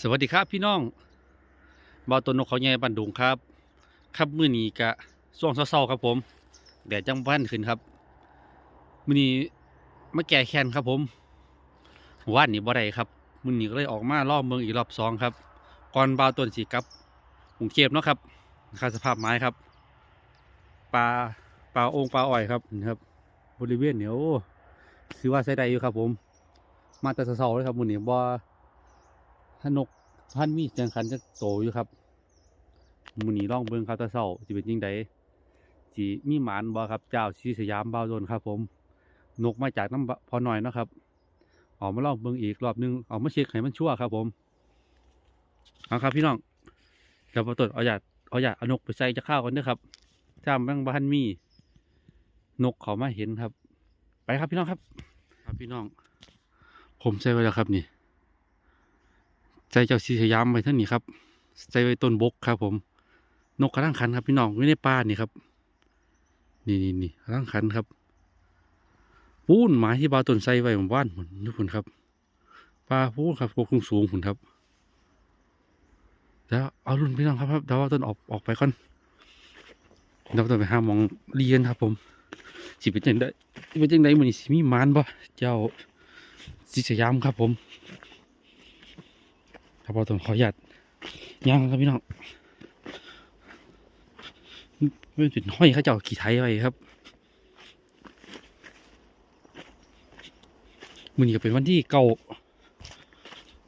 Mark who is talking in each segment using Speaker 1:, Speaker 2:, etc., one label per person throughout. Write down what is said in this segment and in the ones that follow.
Speaker 1: สวัสดีครับพี่น้องบ่าวต้นนกเขาใหญ่บันดุงครับ ครับมื้อนี้กะช่วงเช้าๆครับผมแดดจังวันขึ้นครับมื้อนี้มาแก่แค้นครับผมว่านนี่บ่ได้ครับมื้อนี้ก็เลยออกมารอเมืองอีกรอบสองครับ ก่อนบ่าวต้นสิกลับกรุงเทพเนาะครับค่าสภาพไม้ครับปลาปลาโองปลาอ้อยครับนี่ครับ บริเวณเนี่ยโอ้ถือว่าใช้ได้อยู่ครับผม มาแต่เช้าๆเลยครับมื้อนี้บ่ ถ้านกพันมีเสียงคันจะโตอยู่ครับมือนี้ล่องเบิ่งครับตาเศร้าสิเป็นยังไงสิมีหมานบ่ครับ เจ้าชีสยามบ่าวโดนครับ ผม นกมาจากน้ำพอหน่อยนะครับเออกมาล่องเบิ่งอีกรอบหนึงเออกมาเช็คให้มันชั่วครับ ผมเอาครับ พี่น้องเดี๋ยวพอตรวจเอาอยากเอาอยากเอานกไปใส่จะข้าวกันด้อครับจ้ามันบ้านมี นกเขามาเห็นครับ ไปครับพี่น้องครับ ครับพี่น้อง ผมใส่ไว้แล้วครับนี่ ใจเจ้าสีสยามไปท่านนี้ครับใจไว้ต้นบกครับ ผม นกกระด้างขันครับพี่น้องไม่ในป่านี่ครับ นี่นี่นี่กระด้างขันครับปูนไม้ที่บาต้นไทรไว้หมู่บ้านผมทุกคนครับปลาปูนครับกกสูงผมครับแล้วเอารุ่นพี่น้องครับครับเดี๋ยวเอาต้นออกออกไปก่อนเดี๋ยวต้นไปห้ามองเรียนครับ ผมสิเป็นจังไดสิเป็นจังได้มันสิมีมานบ่เจ้าสีสยามครับผม ถ้าพอต้องขออนุญาตย่างครับพี่น้องไม่เป็นห้อยเขาเจ้าขี่ไทยไว้ครับมือนี้ก็เป็นวันที่เก้า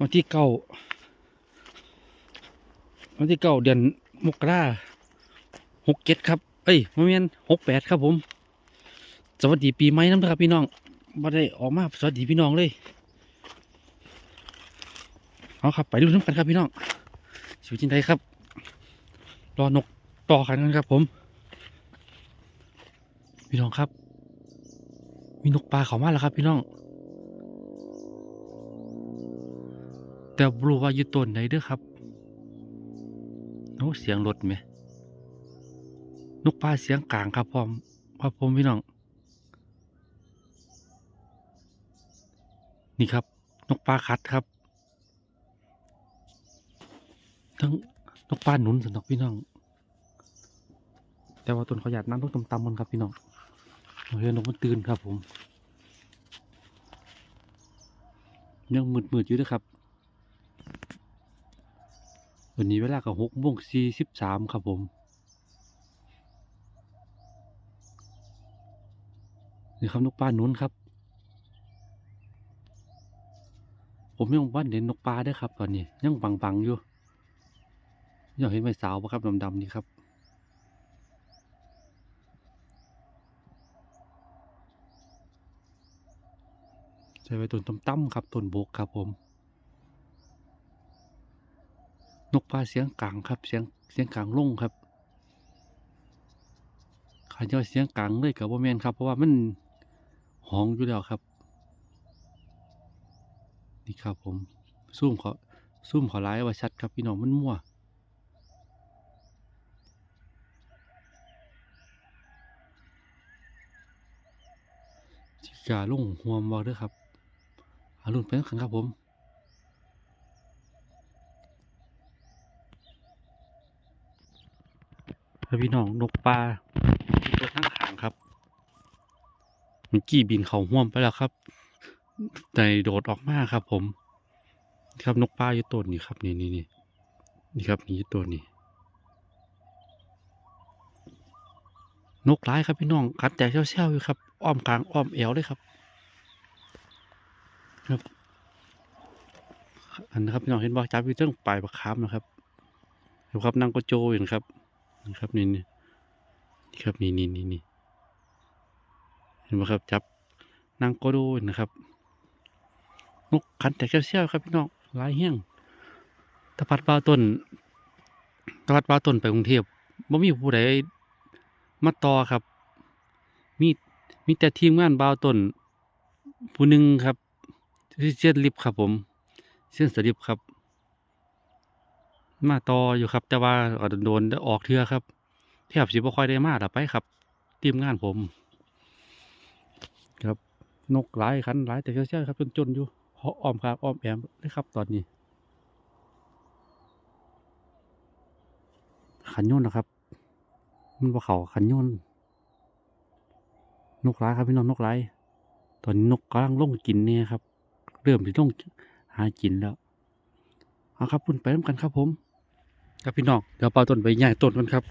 Speaker 1: วันที่เก้าวันที่เก้าเดือนมกราหกเจ็ดครับ เอ้ยมาเมียนหกแปดครับผม สวัสดีปีใหม่น้ำนะครับพี่น้องมาได้ออกมาสวัสดีพี่น้องเลย เอาครับ ไปดูน้ำกันครับพี่น้องชีวิตจริงไทยครับ รอนกต่อกันกันครับผม พี่น้องครับ มีนกปลาเขามาแล้วครับ พี่น้อง แต่บรู้ว่าอยู่ต้นไหนเด้อครับโอ้เสียงรถไหมนกปลาเสียงกลางครับพร้อมครับผมพี่น้อง นี่ครับ นกปลาคัดครับ ทั้งนกปลาหนุนสนอกพี่น้อง แต่ว่าต้นขอยากน้ำต้องตำๆมันครับพี่น้องเฮ้ยนกมันตื่นครับผม ยังมืดๆอยู่ด้วยครับ วันนี้เวลากับหกโมงสี่สิบสามครับผมนี่ครับนกปลาหนุนครับ ผมยังบ้านเห็นนกปลาด้วยครับ ตอนนี้ยังบังๆอยู่ ยากเห็นใบสาวปะครับดำๆนี่ครับใช้ไว้ต้นตั้มๆครับต้นโบกครับผม นกปลาเสียงกลางครับเสียงเสียงกลางลงครับขาเจ้าเสียงกลางเลยกับว่าแมนครับ เพราะว่ามันห้องอยู่แล้วครับ นี่ครับผมซูมเขาซูมเขาไล่ว่าชัดครับพี่น้องมันมั่ว จิกาลุ่งหวมบอกด้วยครับอารุ่นเป็นขังครับผมพี่น้องนกปลาตัวทั้งขางครับ มันกี่บินเขาห่วมไปแล้วครับแต่โดดออกมาครับผม ครับนกปลาอยู่ต้นนี่ครับ นี่นี่นี่นี่ครับนี่ต้นนี่ นกร้ายครับพี่น้องกัดแตกเชี่ยวๆอยู่ครับ อ้อมกลางอ้อมเอวเลยครับ ครับ อันนะครับพี่น้องเห็นว่าจับอยู่เรื่องปลายประคามนะครับเห็นครับนั่งก็โจอยู่นะครับนี่ครับนี่นี่นี่ครับนี่นี่นี่นี่เห็นไหมครับ จับนั่งก็โดอยู่นะครับนกขันแตกเชี่ยวๆครับพี่น้องลายเฮี้ยงตะพัดปลาต้นตะพัดปลาต้นไปกรุงเทพบ่มีผู้ใด มาต่อครับ มีมีแต่ทีมงานบาวต้นผู้หนึ่งครับเส้นลิฟครับ ผมเส้นสลิฟครับ มาต่ออยู่ครับ แต่ว่าโดนออกเทือครับแทบสิบ่ค่อยได้มาหรอไปครับ ทีมงานผม ครับนกหลายคันหลายแต่เชี่ยครับจนจนอยู่เพราะอ้อมครับอ้อมแอมเลยครับ ตอนนี้ขันย่นนะครับ มันบ่เขาขันโยนนกร้ายครับพี่น้องนกร้ายตอนนี้นกกำลังลงกินเนี่ยครับ เริ่มที่ลงหากินแล้วเอาครับคุณไปน้ำกันครับผม ครับพี่น้องเดี๋ยวปลาต้นไปย่างต้นกันครับ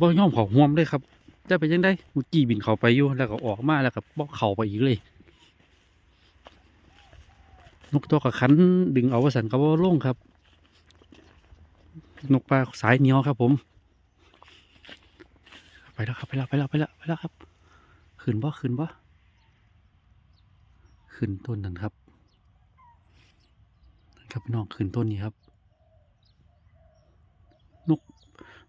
Speaker 1: บ่ย่อมเขาห่วมเลยครับจะไปยังได้มุกี้บินเขาไปอยู่แล้วก็ออกมาแล้วก็บ่เขาไปอีกเลย นกตัวกับขันดึงเอาวสันเขาบ่ลงครับ นกปลาสายเหนียวครับผม ไปแล้วครับไปแล้วไปแล้วไปแล้วไปแล้วครับ ขึ้นบ่ขึ้นบ่ขึ้นต้นนั่นครับครับพี่น้องขึ้นต้นนี้ครับ นก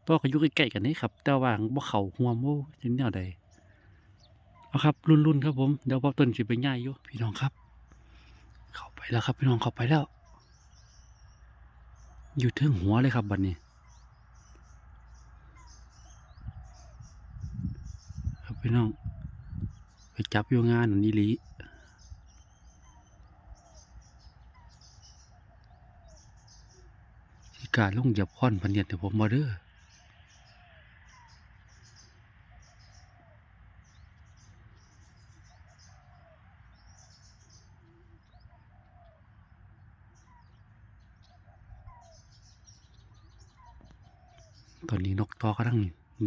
Speaker 1: ตัวก็อยู่ใกล้ๆกันนี่ครับ แต่ว่าบ่เข่าห่วมโอ้จังแนวใดเอาครับรุ่นๆครับผมเดี๋ยวพอต้นสิไปง่ายอยู่พี่น้องครับ เข้าไปแล้วครับพี่น้องเข้าไปแล้ว อยู่เทิงหัวเลยครับบัดนี้รับ พี่น้อง ไปจับอยู่งานอันนี้ลีที่การลงเหยับค่อนพันเนียดแต่ผมมาเด้อตอนนี้นกตอกำลัง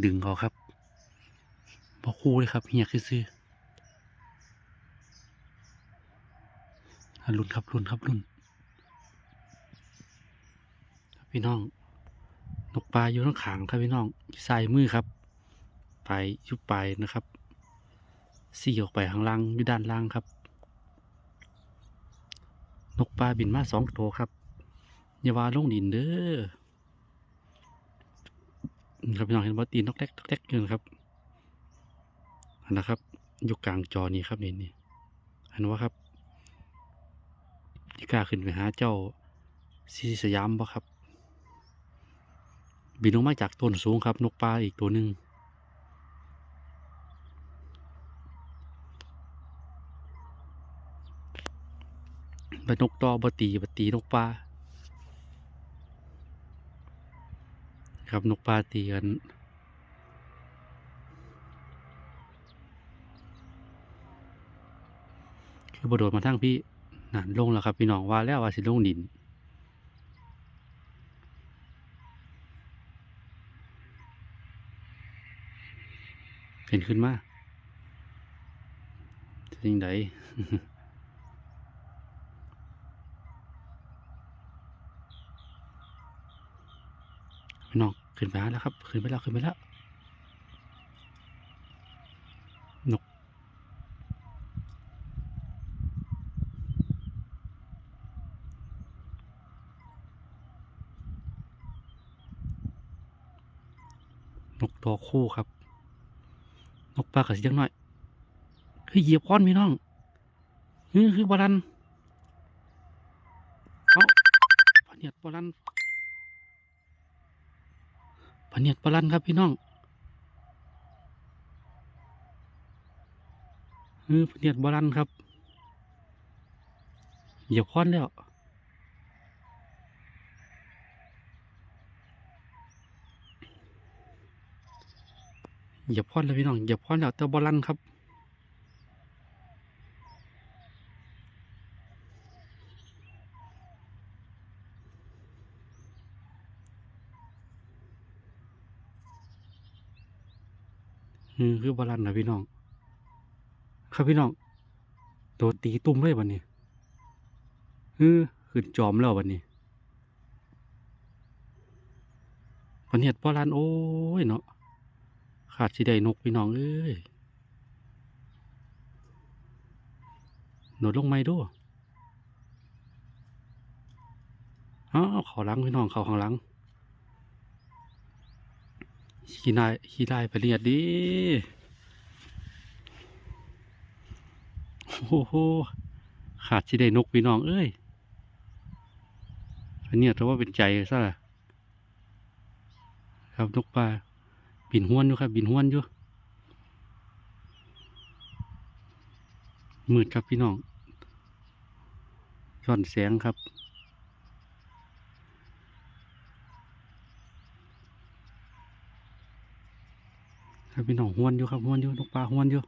Speaker 1: ดึงเขาครับ คู่เลยครับเฮียคือซื้อลุนครับลุนครับลุนพี่น้องนกปลาอยู่ข้างขางครับพี่น้องใส่มือครับ ไปยุบไปนะครับสี่ออกไปข้างล่างอยู่ด้านล่างครับ นกปลาบินมาสองตัวครับอย่าว่าลงดินเด้อครับพี่น้องเห็นว่าตีนนกแรกนกแรกอยู่นะครับ นนะครับ อยู่กลางจอนี่ครับนี่นี่อันว่าครับที่กล้าขึ้นไปหาเจ้าซีสยามบ่ครับ บินลงมาจากต้นสูงครับ นกปลาอีกตัวหนึ่งบนกตอบตีบตีนกปลาครับนกปลาตีกัน คือบโดดมาทั้งพี่นั่นลงแล้วครับ พี่น้องว่าแล้วว่าสิลงดินเห็นขึ้นมาสิ่งใดพี่น้องขึ้นไปหาแล้วครับ ขึ้นไปแล้วขึ้นไปแล้ว นกตัวคู่ครับ นกปลากระสีจังหน่อยคือเหยียบค้อนพี่น้องคือคือบอลันเอาพเนียดบอลันพเนียดบอลันครับพี่น้องคือพเนียดบอลันครับ เหยียบค้อนแล้ว เหยียบพอนแล้วพี่น้องเหยียบพอนแล้วแต่บอลันครับอืมคือบอลันนะพี่น้อง ครับพี่น้องโดนตีตุ้มเลยวันนี้ฮือขึ้นจอมแล้ววันนี้วันนี้บอลันโอ้ยเนาะ ขาดสิได้นกพี่น้องเอ้ยโดดลงไม่ดูอ้าวเขาหลังพี่น้องเขาข้างหลังขี้นายขี้ได้ไปเรียดดิโอ้โหขาดสิได้นกพี่น้องเอ้ยเนี้ยถือว่าเป็นใจซะละครับนกปลา บินห้วนอยู่ครับ บินห้วนอยู่มืดครับพี่น้องซ่อนแสงครับ ครับพี่น้องห้วนอยู่ครับห้วนอยู่นกปลาห้วนอยู่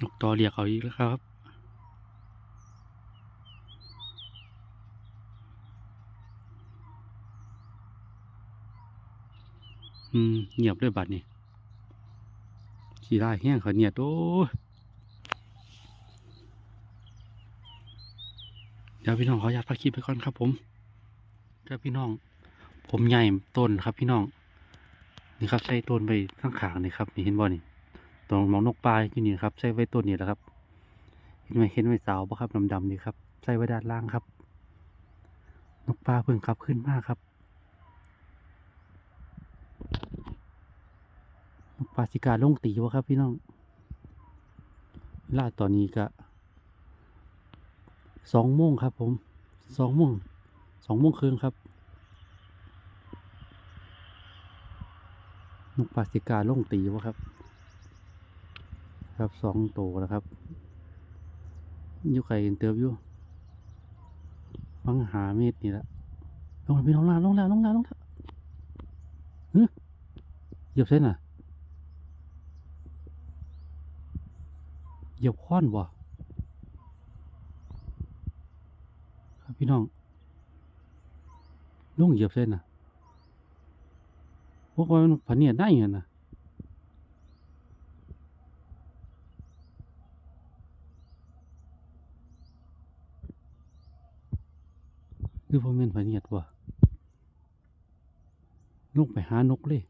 Speaker 1: นกต่อเรียกเขาอีกแล้วครับ อืม เงียบเลยบัดนี้ขี่ได้แห้งเขาเนียดโอ้เดี๋ยวพี่น้องขออนุญาตพักคลิปไปก่อนครับ ผมครับพี่น้อง ผมใหญ่ต้นครับพี่น้อง นี่ครับใส่ต้นไปข้างขางนี่ครับนี่เห็นบ่นี่ ตรงหมองนกปลาอยู่นี่ครับใส่ไว้ต้นนี่แหละครับ เห็นไหมเห็นไหมสาวปะครับดำๆนี่ครับใส่ไว้ด้านล่างครับ นกปลาเพิ่งขับขึ้นมากครับ นกปลาสิกาลงตีวะครับพี่น้องเวลาตอนนี้ก็สองโมงครับ ผมสองโมงสองโมงครึ่งครับ นกปลาสิกาลงตีวะครับ ครับสองโตัวแล้วครับอยู่ไก่เติบอยู่ฟังหาเม็ดนี่แหละลงแล้วพี่น้องลาลงแล้วลงแล้วลงแล้วเฮ้ยเหยียบเส้นอะเหยียบค้อนบ่ครับพี่น้องลุงเหยียบเส้นน่ะพวกมันผันเนี่ยได้เงินน่ะ คือพ่อแม่นผันเนียบ่ลุกไปหานกเลย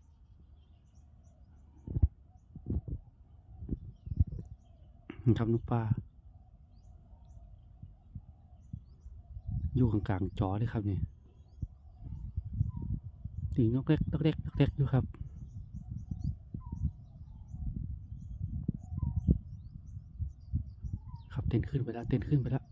Speaker 1: ครับนกปลาอยู่กลางๆจอเลยครับนี่ตีนกเล็กนกเล็กนกเล็กอยู่ครับครับเต้นขึ้นไปแล้วเต้นขึ้นไปแล้ว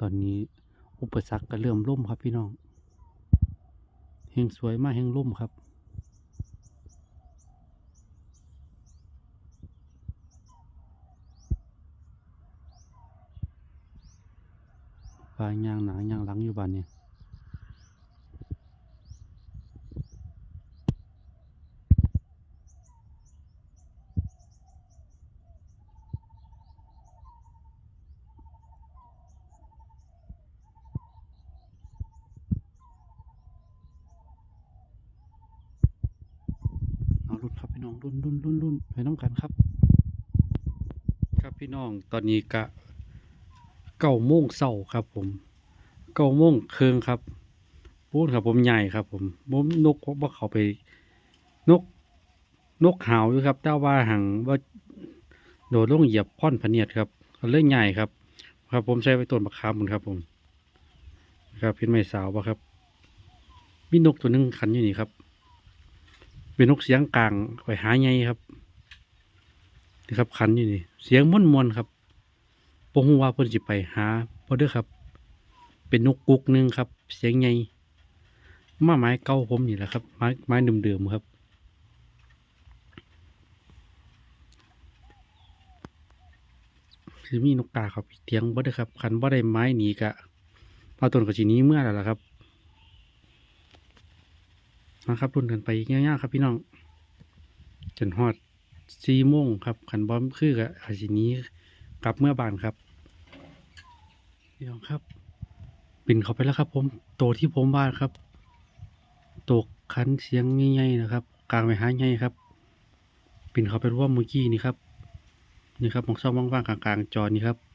Speaker 1: ตอนนี้อุป สักก็เริ่มล่มครับพี่น้องเฮงสวยมากเฮงร่มครับ ปลายางหนายางหลังอยู่บ้านเนี่ยเอารุ่นครับ พี่น้องรุ่นรุ่นรุ่นรุ่นไปน้ำกันครับ ครับพี่น้องตอนนี้กะเก้าโมงเศร้าครับ ผมเก้าโมงครึ่งครับพูดครับผมใหญ่ครับ ผมผมนกว่าเขาไป นก นกหาวอยู่ครับแต่ว่าหังว่าโดดลงเหยียบพ่อนพะเนียดครับก็เล่นใหญ่ครับ ครับ ผมใช้ไว้ต้นมะขามมันครับ ผม ครับเป็นไม้สาวปะครับมีนกตัวหนึงขันอยู่นี่ครับ เป็นนกเสียงกลางไปหาไงครับนี่ครับขันอยู่นี่ เสียงม่วนมวนๆครับปงว่าเพิ่นสิไปหาบ่เด้อครับ เป็นนกกุกหนึงครับ เสียงใหญ่มาไม้เก่าผมนี่แหละครับ ไม้ไม้เดิมๆครับคือมีนกกาเขาไปเตียงบ่ได้อครับคันบ่ได้ไม้หนีกะมาต้นก็สิหนี้เมื่อแล้วล่ะครับ นะครับรุ่นกันไปง่ายๆครับพี่น้องจนฮอดสี่โมงครับขันบอมคือกับอาชิหนี้กลับเมื่อบานครับพี่น้องครับปิ่นเขาไปแล้วครับ ผมโตที่ผมบ้านครับตกคันเสียงใหญ่ๆนะครับ กลางไปหาใหญ่ครับ ปิ่นเขาไปร่วมมือกี้นี่ครับนี่ครับมองซ่อมว่างๆกลางๆจอนี่ครับ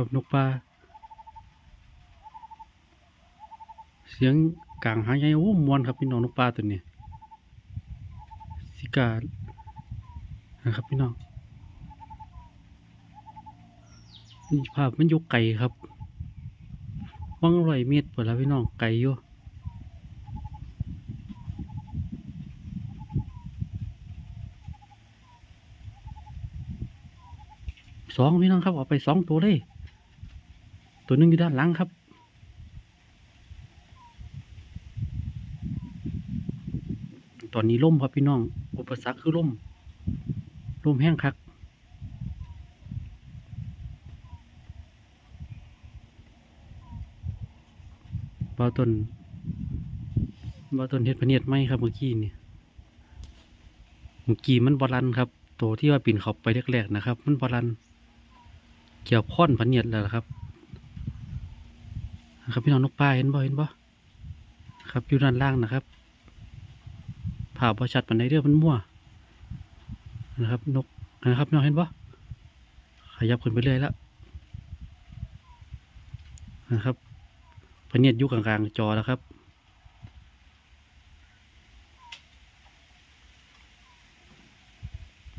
Speaker 1: ครับนกปลาเสียงกลางหางใหญ่โอ้มวนครับพี่น้องนกปลาตัวนี้สิกานะครับพี่น้องนี่ภาพมันยกไก่ครับว่างร้อยเม็ดเปิดแล้วพี่น้องไก่อยู่สองพี่น้องครับเอาไปสองตัวเลย ตัวหนึงอยู่ด้านหลังครับ ตอนนี้ล่มครับพี่น้อง อุปสรรคคือล่มล่มแห้งคักบ่าต้นบ่าต้นเฮ็ดพเนียดไหมครับเมื่อกี้นี่เมื่อกี้มันบอลันครับตัวที่ว่าปีนเขาไปแรกๆนะครับ มันบอลัน เกี่ยวค้อนพเนียดแล้วครับ นะครับพี่น้องนกปลาเห็นบ่เห็นบ่ครับอยู่ด้านล่างนะครับผ่าบอชัดปันไดเด้อมันมั่วนะครับ นกนะครับน้องเห็นบ่ขยับขึ้นไปเรื่อยแล้วนะครับพเนียดอยู่กลางๆจอแล้วครับ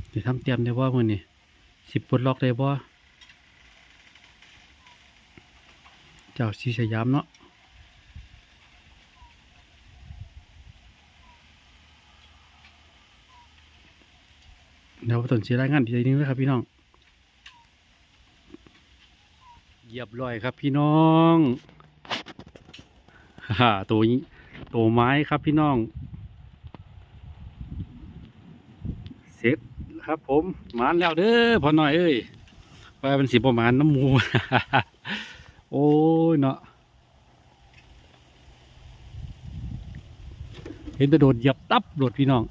Speaker 1: เดี๋ยวทำเตรียมได้บ่มือนี่สิบปลดล็อกได้บ่ จ้าสีสยามเนาะเดี๋ยวต้นสีรายงานทีนึงนะครับพี่น้องเหยียบร้อยครับพี่น้องฮ่าตัวนี้ตัวไม้ครับพี่น้อง เสร็จครับผมหมานแล้วเด้อพอหน่อยเอ้ยว่าเป็นสิประมาณน้ำมู โอ้ยเนาะเห็นแต่โดดเหยียบตับโดดพี่น้อง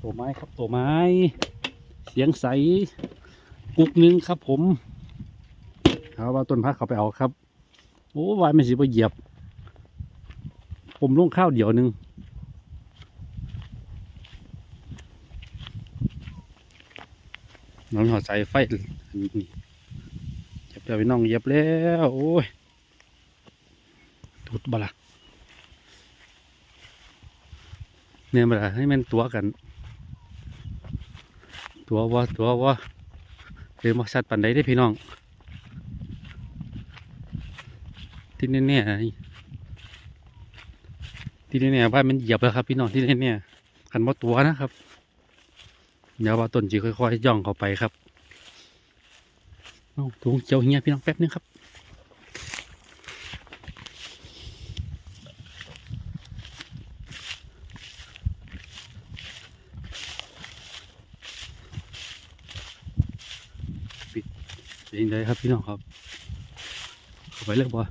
Speaker 1: ตัวไม้ครับตัวไม้ เสียงใส กุกหนึงครับผมเอาว่าต้นพักเขาไปเอาครับโอ้วายไม่สิไปเหยียบ ผมลงข้าวเดี๋ยวนึงน้องหอดสายไฟนี่ เหยียวพี่น้องเยียบแล้ว โอ้ยทุดบละเนี่ยบละให้มันตัวกัน ตัวว่าตัวว่าเดินมาสัตว์ปันใดได้พี่น้อง ที่แน่ๆนี่ที่แน่ๆว่ามันเหยียบแล้วครับ พี่น้องที่แน่ๆขันว่าตัวนะครับ เดี๋ยวว่าต้นจีค่อยๆย่องเข้าไปครับ ถุงเจียวเฮียพี่น้องแป๊บนึงครับปิดเป็นยังไงครับพี่น้องครับเข้าไปเลยบ่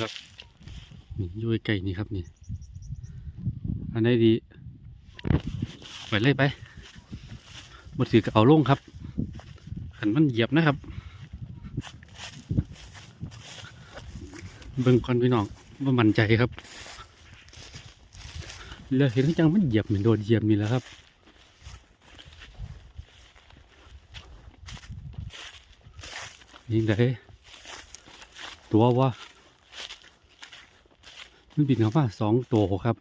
Speaker 1: ครับนี่อยู่ใกล้ๆนี่ครับนี่อันไหนดีไปเลยไป บดถือก็เอาลงครับขันมันเหยียบนะครับ เบิ่งก่อนพี่น้องว่ามั่นใจครับ แล้วเห็นจังมันเหยียบเหมือนโดนเหยียบนี่แหล้วครับยิงได้ตัววะมันบินเข้ามาสองตัวครับ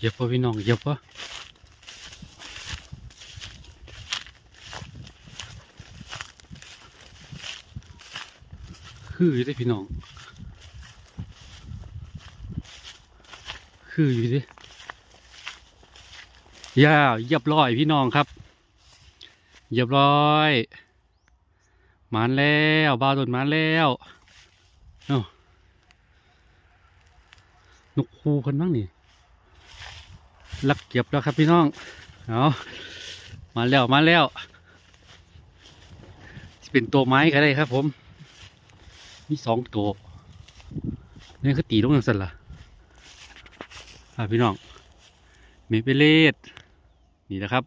Speaker 1: เยียบปะพี่น้องเยียบปะคืออยู่ด้พี่น้อง คืออยู่ดิย่าเหยียบร้อยพี่น้องครับเหยียบร้อยมานแล้วบาวโดนมานแล้วเอ้านกคูคนบ้างนี่ ลักเก็บแล้วครับพี่น้องเอามาแล้วมาแล้วเป็นตัวไม้ก็ได้ครับ ผม มีสองตัวนี่คือตีลงอย่างสั่นล่ะอ่าพี่น้องเมเปเลดนี่นะครับ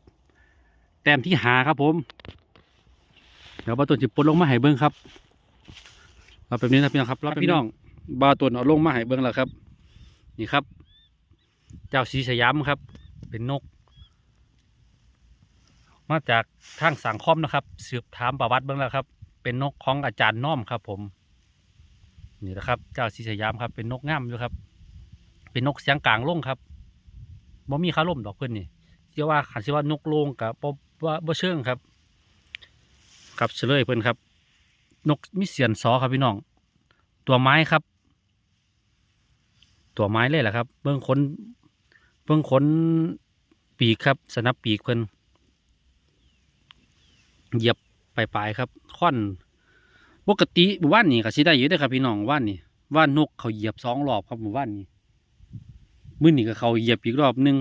Speaker 1: แต้มที่หาครับผม เดี๋ยวบาตุนจิปลดลงมาให้เบิ้งครับเอาแบบนี้นะพี่น้องครับรับพี่น้องบาตุนเอาลงมาให้เบิ้งแล้วครับ นี่ครับ เจ้าสีสยามครับ เป็นนก มาจากทางสังคมนะครับ สืบถามประวัติเบื้องแล้วครับ เป็นนกของอาจารย์น้อมครับ ผม นี่นะครับ เจ้าสีสยามครับ เป็นนกง่ามอยู่ครับ เป็นนกเสียงกลางล่งครับบ่มีคาร่มดอกเพื่อนนี่เรียกว่าขันชื่อว่านกโลงกับบ่บ่บ่เชิงครับครับเฉลยเพื่อนครับ นกมิเสียนซอครับพี่น้อง ตัวไม้ครับ ตัวไม้เลยแหละครับ เบื้องขน เบื้องขนปีกครับ สนับปีกเพิ่นเหยียบปลายๆครับ ค่อนปกติหมู่บ้านนี่ก็สิได้อยู่เด้ครับพี่น้องว่านนี่ว่านนกเขาเหยียบสองรอบครับหมู่บ้านนี้มื้อนี้ก็เขาเหยียบอีกรอบหนึง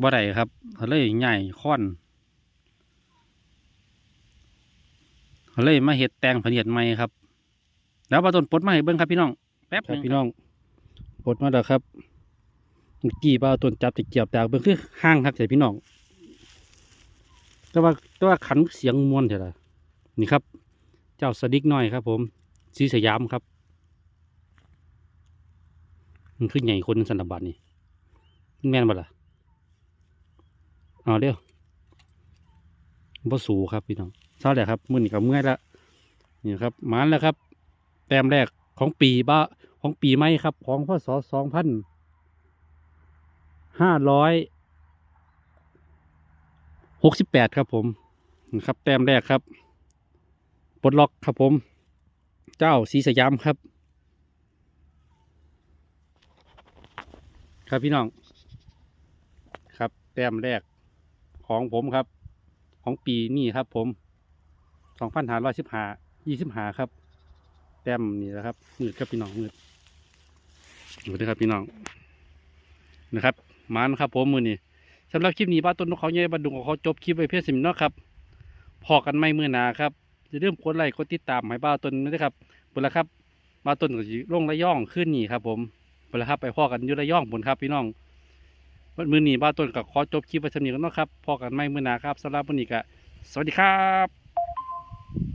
Speaker 1: บ่ได้ครับเขาเลยใหญ่ค่อนเขาเลยมาเฮ็ดแตงผลิตใหม่ครับ แล้วปลาต้นปดมาให้เบิ่งครับพี่น้องแป๊บหนึงพี่น้องปดมาแล้วครับ มื่อกี้ปลาต้นจับตะเกียบจากเบิ่งคือห้างครับใส่พี่น้องแต่ว่าแต่ว่าขันเสียงมวนเถอะล่ะนี่ครับ เจ้าสดิกน้อยครับ ผมสีสยามครับมันคือใหญ่คนสันดบัตนี่แม่นบ่ล่ะเอาเดี๋ยวบ่สูครับพี่น้องเท่าไหร่ครับมือนี้ก็เมื่อยละนี่ครับมานแล้วครับ แต้มแรกของปีบ้าของปีใหมครับ ของพศสองพัน ห้าร้อยหกสิบแปดครับผมนี่ครับ แต้มแรกครับปลดล็อกครับผม เจ้าสีสยามครับ ครับพี่น้อง ครับ แต้มแรกของผมครับ ของปีนี้ครับผมสองพันหาร้อยสิบห้ายี่สิบห้าครับ แต้มนี่นะครับมืดครับพี่น้องมืดดูนะครับพี่น้องนะครับ มานครับผมมือนี้สำหรับคลิปนี้บ้าต้นนกเขาใหญ่บันดุงของเขาจบคลิปไว้เพียงสิมเนาะครับพอกันไม่มือหนาครับจะเริ่มกดไลค์กดติดตามให้บ้าต้นนะครับบุญละครับบ้าต้นก็สิลงระย่องขึ้นนี่ครับ ผมบุญละครับไปพอกันยุระย่องบุญครับพี่น้องมือนี้บ้าต้นก็ขอจบคลิปไว้สำนีกันเนาะครับพอกันไม่มือหนาครับสำหรับมือนี้ก็สวัสดีครับ